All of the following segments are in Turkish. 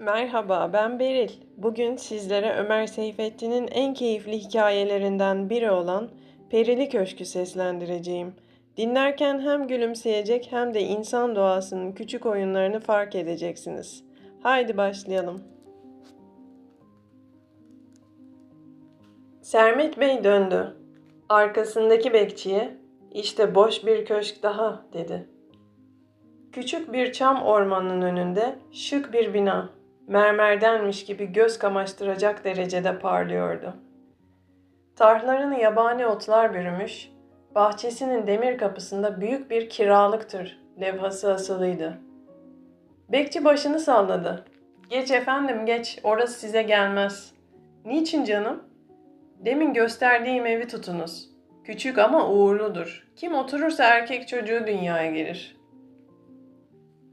Merhaba, ben Beril. Bugün sizlere Ömer Seyfettin'in en keyifli hikayelerinden biri olan Perili Köşk'ü seslendireceğim. Dinlerken hem gülümseyecek hem de insan doğasının küçük oyunlarını fark edeceksiniz. Haydi başlayalım. Sermet Bey döndü. Arkasındaki bekçiye, işte boş bir köşk daha dedi. Küçük bir çam ormanının önünde şık bir bina, mermerdenmiş gibi göz kamaştıracak derecede parlıyordu. Tarhlarını yabani otlar bürümüş, bahçesinin demir kapısında büyük bir kiralıktır levhası asılıydı. Bekçi başını salladı. Geç efendim geç, orası size gelmez. Niçin canım? Demin gösterdiğim evi tutunuz. Küçük ama uğurludur. Kim oturursa erkek çocuğu dünyaya gelir.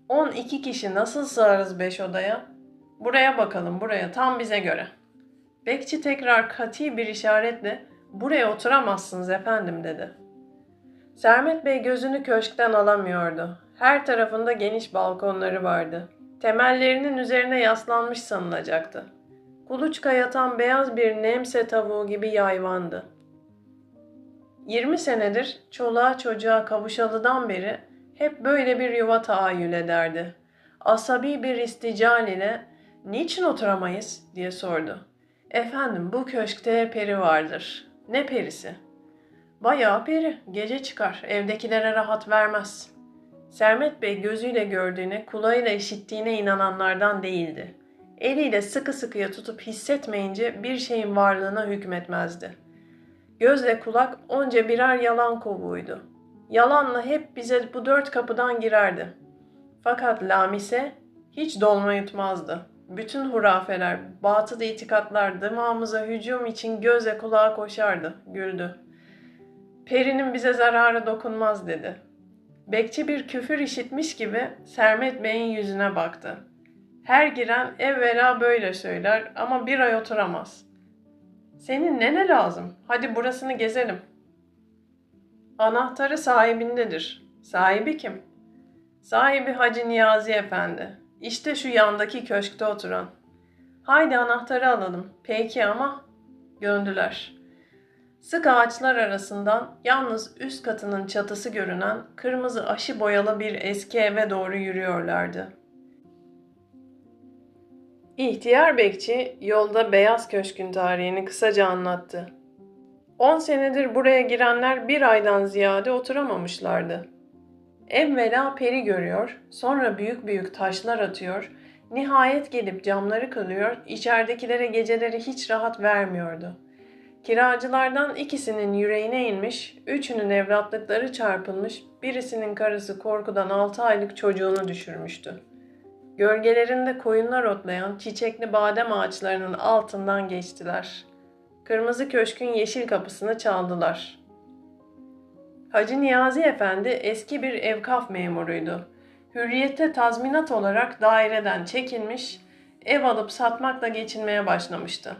12 kişi nasıl sığarız 5 odaya? Buraya bakalım, buraya tam bize göre. Bekçi tekrar kati bir işaretle buraya oturamazsınız efendim dedi. Sermet Bey gözünü köşkten alamıyordu. Her tarafında geniş balkonları vardı. Temellerinin üzerine yaslanmış sanılacaktı. Kuluçka yatan beyaz bir nemse tavuğu gibi yayvandı. 20 senedir çoluğa çocuğa kavuşalıdan beri hep böyle bir yuva tahayyül ederdi. Asabi bir istical ile niçin oturamayız diye sordu. Efendim bu köşkte peri vardır. Ne perisi? Bayağı peri. Gece çıkar. Evdekilere rahat vermez. Sermet Bey gözüyle gördüğüne, kulağıyla işittiğine inananlardan değildi. Eliyle sıkı sıkıya tutup hissetmeyince bir şeyin varlığına hükmetmezdi. Gözle kulak onca birer yalan kovuğuydu. Yalanla hep bize bu dört kapıdan girerdi. Fakat Lamise hiç dolma yutmazdı. Bütün hurafeler, batıl itikatlar dımağımıza hücum için göze kulağa koşardı, güldü. Perinin bize zararı dokunmaz dedi. Bekçi bir küfür işitmiş gibi Sermet Bey'in yüzüne baktı. Her giren evvela böyle söyler ama bir ay oturamaz. Senin ne ne lazım? Hadi burasını gezelim. Anahtarı sahibindedir. Sahibi kim? Sahibi Hacı Niyazi Efendi. İşte şu yandaki köşkte oturan. Haydi anahtarı alalım. Peki ama döndüler. Sık ağaçlar arasından yalnız üst katının çatısı görünen kırmızı aşı boyalı bir eski eve doğru yürüyorlardı. İhtiyar bekçi yolda Beyaz Köşk'ün tarihini kısaca anlattı. 10 senedir buraya girenler bir aydan ziyade oturamamışlardı. Evvela peri görüyor, sonra büyük büyük taşlar atıyor, nihayet gelip camları kılıyor, içeridekilere geceleri hiç rahat vermiyordu. Kiracılardan ikisinin yüreğine inmiş, üçünün evlatlıkları çarpılmış, birisinin karısı korkudan altı aylık çocuğunu düşürmüştü. Gölgelerinde koyunlar otlayan çiçekli badem ağaçlarının altından geçtiler. Kırmızı köşkün yeşil kapısını çaldılar. Hacı Niyazi Efendi eski bir evkaf memuruydu. Hürriyette tazminat olarak daireden çekilmiş, ev alıp satmakla geçinmeye başlamıştı.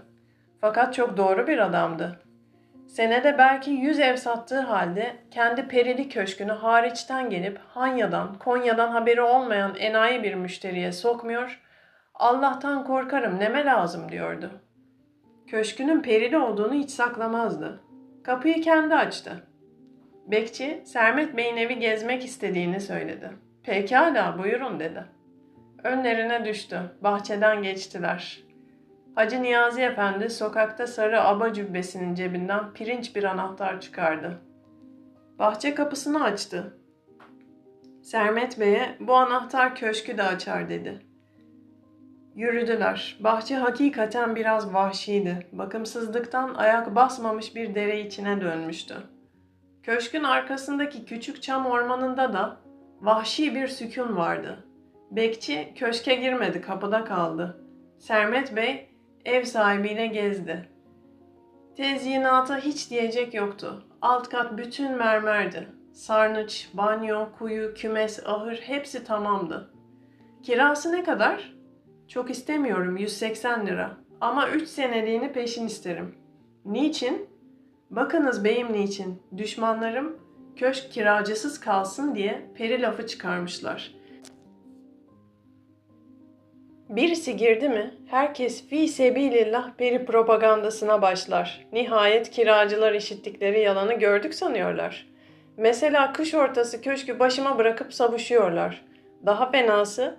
Fakat çok doğru bir adamdı. Senede belki yüz ev sattığı halde kendi perili köşkünü hariçten gelip Hanya'dan, Konya'dan haberi olmayan enayi bir müşteriye sokmuyor, Allah'tan korkarım neme lazım diyordu. Köşkünün perili olduğunu hiç saklamazdı. Kapıyı kendi açtı. Bekçi, Sermet Bey'in evi gezmek istediğini söyledi. Pekala buyurun dedi. Önlerine düştü. Bahçeden geçtiler. Hacı Niyazi Efendi sokakta sarı aba cübbesinin cebinden pirinç bir anahtar çıkardı. Bahçe kapısını açtı. Sermet Bey'e bu anahtar köşkü de açar dedi. Yürüdüler. Bahçe hakikaten biraz vahşiydi. Bakımsızlıktan ayak basmamış bir dere içine dönmüştü. Köşkün arkasındaki küçük çam ormanında da vahşi bir sükun vardı. Bekçi köşke girmedi, kapıda kaldı. Sermet Bey ev sahibiyle gezdi. Tezyinata hiç diyecek yoktu. Alt kat bütün mermerdi. Sarnıç, banyo, kuyu, kümes, ahır hepsi tamamdı. Kirası ne kadar? Çok istemiyorum 180 lira. Ama 3 seneliğini peşin isterim. Niçin? Bakınız beyim niçin. Düşmanlarım köşk kiracısız kalsın diye peri lafı çıkarmışlar. Birisi girdi mi herkes fi sebilillah peri propagandasına başlar. Nihayet kiracılar işittikleri yalanı gördük sanıyorlar. Mesela kış ortası köşkü başıma bırakıp savuşuyorlar. Daha fenası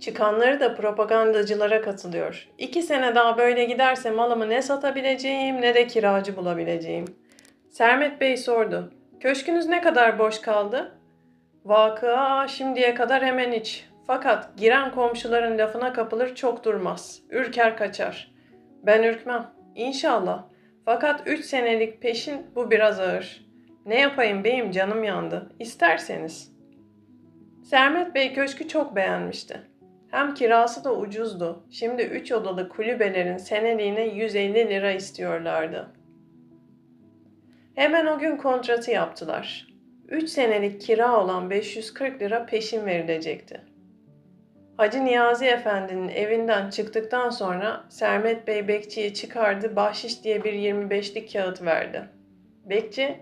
çıkanları da propagandacılara katılıyor. İki sene daha böyle giderse malımı ne satabileceğim ne de kiracı bulabileceğim. Sermet Bey sordu. Köşkünüz ne kadar boş kaldı? Vakıa şimdiye kadar hemen iç. Fakat giren komşuların lafına kapılır çok durmaz. Ürker kaçar. Ben ürkmem. İnşallah. Fakat üç senelik peşin bu biraz ağır. Ne yapayım beyim canım yandı. İsterseniz. Sermet Bey köşkü çok beğenmişti. Hem kirası da ucuzdu. Şimdi üç odalı kulübelerin seneliğine 150 lira istiyorlardı. Hemen o gün kontratı yaptılar. 3 senelik kira olan 540 lira peşin verilecekti. Hacı Niyazi Efendi'nin evinden çıktıktan sonra Sermet Bey bekçiyi çıkardı, bahşiş diye bir 25'lik kağıt verdi. Bekçi,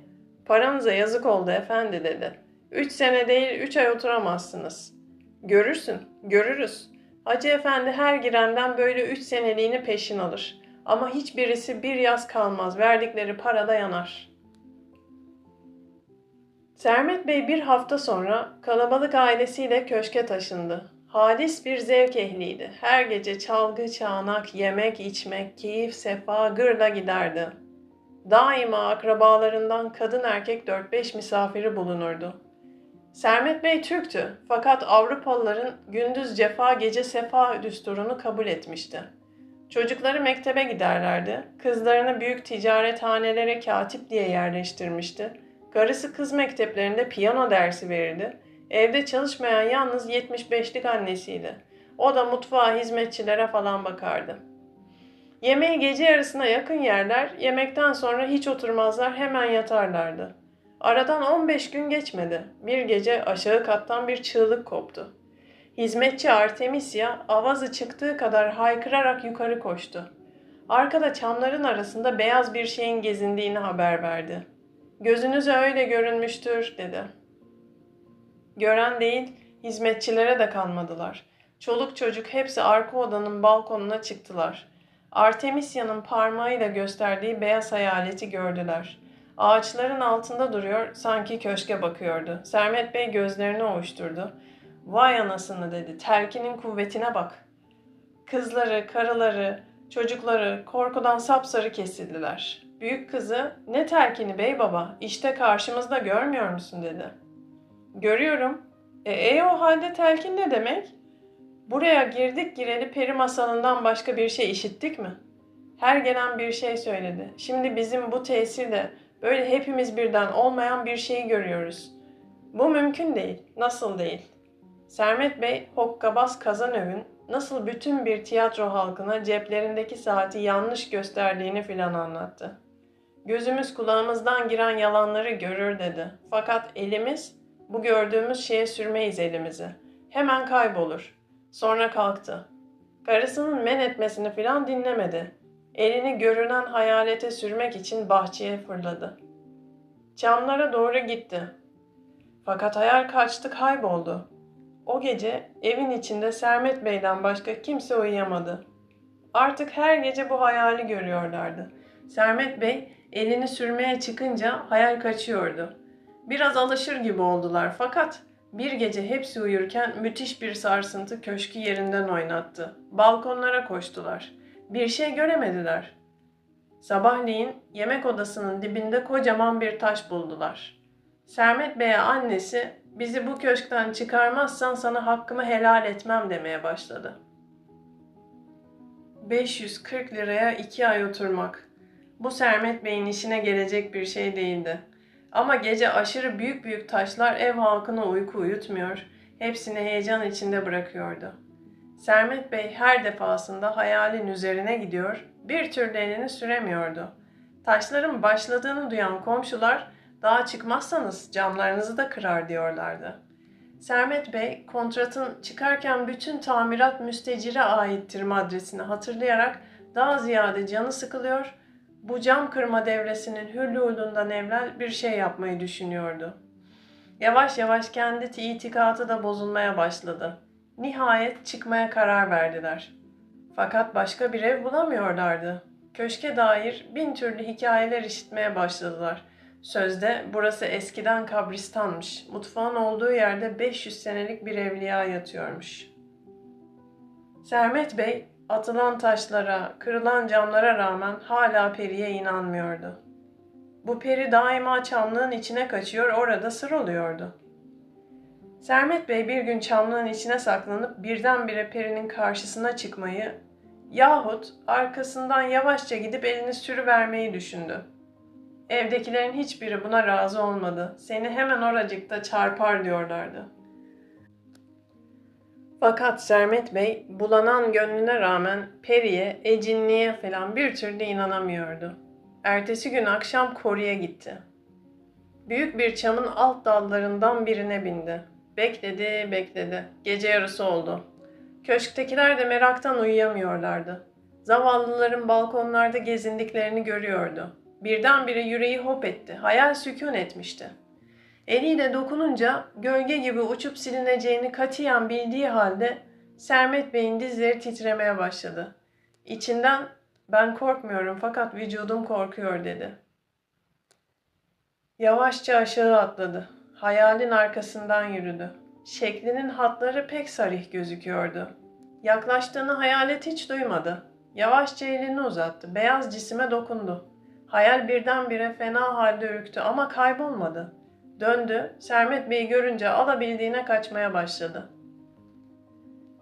paranıza yazık oldu efendi dedi. Üç sene değil, üç ay oturamazsınız. Görürsün, görürüz. Hacı Efendi her girenden böyle üç seneliğini peşin alır. Ama hiçbirisi bir yaz kalmaz, verdikleri para da yanar.'' Sermet Bey bir hafta sonra kalabalık ailesiyle köşke taşındı. Halis bir zevk ehliydi. Her gece çalgı, çağnak, yemek, içmek, keyif, sefa, gırla giderdi. Daima akrabalarından kadın erkek 4-5 misafiri bulunurdu. Sermet Bey Türktü fakat Avrupalıların gündüz cefa gece sefa düsturunu kabul etmişti. Çocukları mektebe giderlerdi. Kızlarını büyük ticarethanelere katip diye yerleştirmişti Karısı kız mekteplerinde piyano dersi verirdi. Evde çalışmayan yalnız 75'lik annesiydi. O da mutfağa hizmetçilere falan bakardı. Yemeği gece yarısına yakın yerler, yemekten sonra hiç oturmazlar hemen yatarlardı. Aradan 15 gün geçmedi. Bir gece aşağı kattan bir çığlık koptu. Hizmetçi Artemisia avazı çıktığı kadar haykırarak yukarı koştu. Arkada çamların arasında beyaz bir şeyin gezindiğini haber verdi. Gözünüze öyle görünmüştür dedi. Gören değil, hizmetçilere de kanmadılar. Çoluk çocuk hepsi arka odanın balkonuna çıktılar. Artemisia'nın parmağıyla gösterdiği beyaz hayaleti gördüler. Ağaçların altında duruyor, sanki köşke bakıyordu. Sermet Bey gözlerini ovuşturdu. Vay anasını dedi, terkinin kuvvetine bak. Kızları, karıları, çocukları korkudan sapsarı kesildiler. Büyük kızı ne terkini bey baba işte karşımızda görmüyor musun dedi. Görüyorum. E, e o halde telkin ne demek? Buraya girdik gireli peri masalından başka bir şey işittik mi? Her gelen bir şey söyledi. Şimdi bizim bu tesirde böyle hepimiz birden olmayan bir şeyi görüyoruz. Bu mümkün değil. Nasıl değil? Sermet Bey Hokkabaz Kazanöv'ün nasıl bütün bir tiyatro halkına ceplerindeki saati yanlış gösterdiğini filan anlattı. Gözümüz kulağımızdan giren yalanları görür dedi. Fakat elimiz bu gördüğümüz şeye sürmeyiz elimizi. Hemen kaybolur. Sonra kalktı. Karısının men etmesini filan dinlemedi. Elini görünen hayalete sürmek için bahçeye fırladı. Çamlara doğru gitti. Fakat hayal kaçtı kayboldu. O gece evin içinde Sermet Bey'den başka kimse uyuyamadı. Artık her gece bu hayali görüyorlardı. Sermet Bey elini sürmeye çıkınca hayal kaçıyordu. Biraz alışır gibi oldular fakat bir gece hepsi uyurken müthiş bir sarsıntı köşkü yerinden oynattı. Balkonlara koştular. Bir şey göremediler. Sabahleyin yemek odasının dibinde kocaman bir taş buldular. Sermet Bey'e annesi bizi bu köşkten çıkarmazsan sana hakkımı helal etmem demeye başladı. 540 liraya iki ay oturmak. Bu Sermet Bey'in işine gelecek bir şey değildi. Ama gece aşırı büyük büyük taşlar ev halkına uyku uyutmuyor, hepsini heyecan içinde bırakıyordu. Sermet Bey her defasında hayalin üzerine gidiyor, bir türlü elini süremiyordu. Taşların başladığını duyan komşular, daha çıkmazsanız camlarınızı da kırar diyorlardı. Sermet Bey, kontratın çıkarken bütün tamirat müstecire aittir madresini hatırlayarak daha ziyade canı sıkılıyor, bu cam kırma devresinin hüllûlundan evvel bir şey yapmayı düşünüyordu. Yavaş yavaş kendi itikatı da bozulmaya başladı. Nihayet çıkmaya karar verdiler. Fakat başka bir ev bulamıyorlardı. Köşke dair bin türlü hikayeler işitmeye başladılar. Sözde burası eskiden kabristanmış. Mutfağın olduğu yerde 500 senelik bir evliya yatıyormuş. Sermet Bey atılan taşlara, kırılan camlara rağmen hala periye inanmıyordu. Bu peri daima çamlığın içine kaçıyor, orada sır oluyordu. Sermet Bey bir gün çamlığın içine saklanıp birdenbire perinin karşısına çıkmayı yahut arkasından yavaşça gidip elini sürüvermeyi düşündü. Evdekilerin hiçbiri buna razı olmadı. Seni hemen oracıkta çarpar diyorlardı. Fakat Sermet Bey bulanan gönlüne rağmen periye, ecinliğe falan bir türlü inanamıyordu. Ertesi gün akşam koruya gitti. Büyük bir çamın alt dallarından birine bindi. Bekledi, bekledi. Gece yarısı oldu. Köşktekiler de meraktan uyuyamıyorlardı. Zavallıların balkonlarda gezindiklerini görüyordu. Birdenbire yüreği hop etti. Hayal sükun etmişti. Eliyle dokununca gölge gibi uçup silineceğini katiyen bildiği halde Sermet Bey'in dizleri titremeye başladı. İçinden ben korkmuyorum fakat vücudum korkuyor dedi. Yavaşça aşağı atladı. Hayalin arkasından yürüdü. Şeklinin hatları pek sarih gözüküyordu. Yaklaştığını hayalet hiç duymadı. Yavaşça elini uzattı. Beyaz cisime dokundu. Hayal birdenbire fena halde ürktü ama kaybolmadı. Döndü, Sermet Bey'i görünce alabildiğine kaçmaya başladı.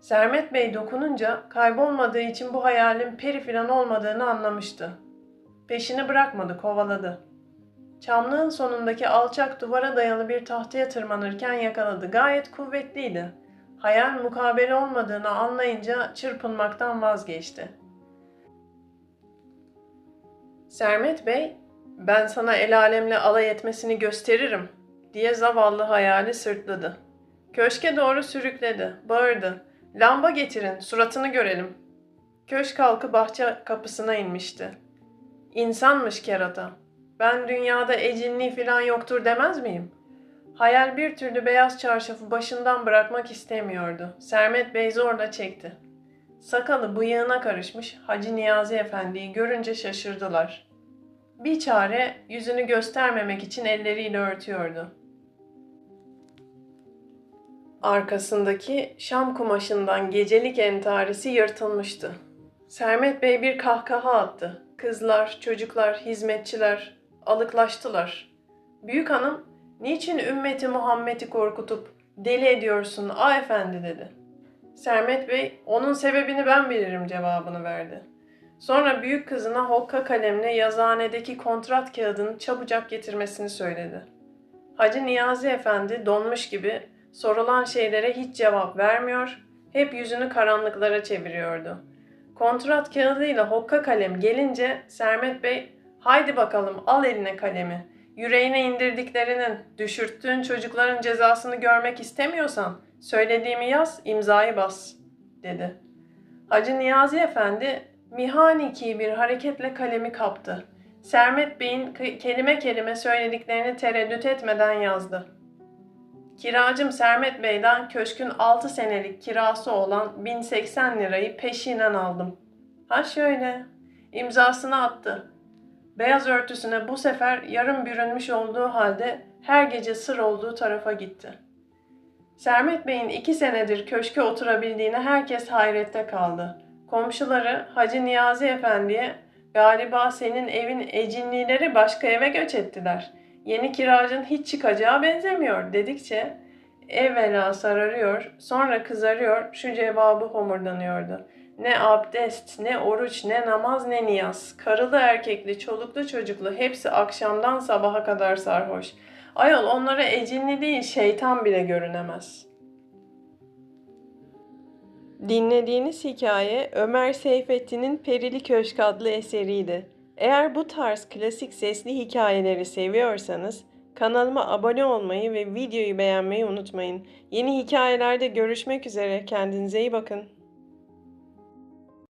Sermet Bey dokununca kaybolmadığı için bu hayalin peri filan olmadığını anlamıştı. Peşini bırakmadı, kovaladı. Çamlığın sonundaki alçak duvara dayalı bir tahtaya tırmanırken yakaladı. Gayet kuvvetliydi. Hayal mukabele olmadığını anlayınca çırpınmaktan vazgeçti. Sermet Bey, ben sana el alemle alay etmesini gösteririm diye zavallı hayali sırtladı. Köşke doğru sürükledi, bağırdı. Lamba getirin, suratını görelim. Köşk halkı bahçe kapısına inmişti. İnsanmış kerata. Ben dünyada ecinliği filan yoktur demez miyim? Hayal bir türlü beyaz çarşafı başından bırakmak istemiyordu. Sermet Bey zorla çekti. Sakalı bıyığına karışmış Hacı Niyazi Efendi'yi görünce şaşırdılar. Bir çare yüzünü göstermemek için elleriyle örtüyordu. Arkasındaki şam kumaşından gecelik entarisi yırtılmıştı. Sermet Bey bir kahkaha attı. Kızlar, çocuklar, hizmetçiler alıklaştılar. Büyük hanım, niçin ümmeti Muhammed'i korkutup deli ediyorsun a efendi dedi. Sermet Bey, onun sebebini ben bilirim cevabını verdi. Sonra büyük kızına hokka kalemle yazıhanedeki kontrat kağıdını çabucak getirmesini söyledi. Hacı Niyazi Efendi donmuş gibi sorulan şeylere hiç cevap vermiyor, hep yüzünü karanlıklara çeviriyordu. Kontrat kağıdıyla hokka kalem gelince Sermet Bey, haydi bakalım al eline kalemi, yüreğine indirdiklerinin, düşürttüğün çocukların cezasını görmek istemiyorsan söylediğimi yaz, imzayı bas, dedi. Hacı Niyazi Efendi mihaniki bir hareketle kalemi kaptı. Sermet Bey'in kelime kelime söylediklerini tereddüt etmeden yazdı. Kiracım Sermet Bey'den köşkün 6 senelik kirası olan 1080 lirayı peşinen aldım. Ha şöyle, imzasını attı. Beyaz örtüsüne bu sefer yarım bürünmüş olduğu halde her gece sır olduğu tarafa gitti. Sermet Bey'in iki senedir köşke oturabildiğine herkes hayrette kaldı. Komşuları Hacı Niyazi Efendi'ye galiba senin evin ecinlileri başka eve göç ettiler. Yeni kiracın hiç çıkacağı benzemiyor dedikçe evvela sararıyor, sonra kızarıyor, şu cevabı homurdanıyordu. Ne abdest, ne oruç, ne namaz, ne niyaz. Karılı erkekli, çoluklu çocuklu hepsi akşamdan sabaha kadar sarhoş. Ayol onlara ecinli değil şeytan bile görünemez. Dinlediğiniz hikaye Ömer Seyfettin'in Perili Köşk adlı eseriydi. Eğer bu tarz klasik sesli hikayeleri seviyorsanız kanalıma abone olmayı ve videoyu beğenmeyi unutmayın. Yeni hikayelerde görüşmek üzere. Kendinize iyi bakın.